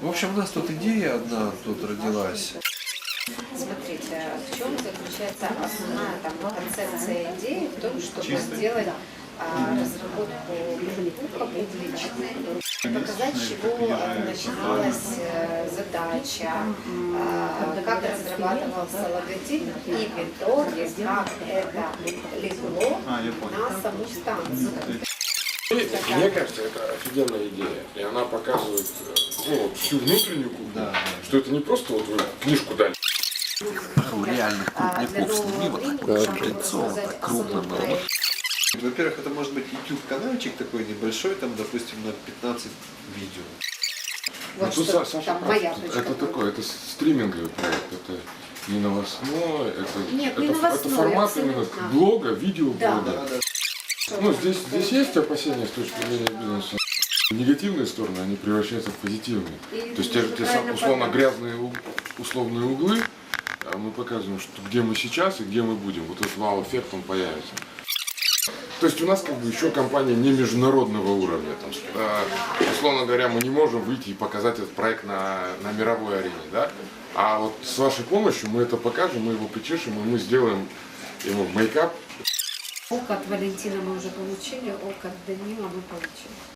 В общем, у нас тут идея одна тут родилась. Смотрите, в чем заключается основная там, концепция идеи в том, чтобы сделать а, разработку публичной, показать, с чего а, начиналась э, задача, а, как разрабатывался логотип и в итоге, как это легло на саму станцию. Мне кажется, это офигенная идея. И она показывает э, ну, вот всю внутреннюю кухню. Да, Что это не просто вот вы книжку дали. реальных А, для крупников нового снимок, времени, так, чтобы лицо, сказать, так крупно было. Во-первых, это может быть YouTube каналчик такой небольшой, там, допустим, на 15 видео. Вот Ну, тут что Са- Саша там прав. моя точка Это такой, это стриминговый проект. Это не новостной, это, Нет, это, не это новостной, формат именно блога, видеоблога. Да. Ну, здесь, здесь есть опасения с точки зрения бизнеса. Негативные стороны, они превращаются в позитивные. То есть те, же- те условно грязные условные углы, а мы показываем, что где мы сейчас и где мы будем. Вот этот вау-эффект, он появится. То есть у нас как бы еще компания не международного уровня. Там, э, условно говоря, мы не можем выйти и показать этот проект на, на мировой арене, да? А вот с вашей помощью мы это покажем, мы его причешем, и мы сделаем ему мейкап, Ок от Валентина мы уже получили, ок от Данила мы получили.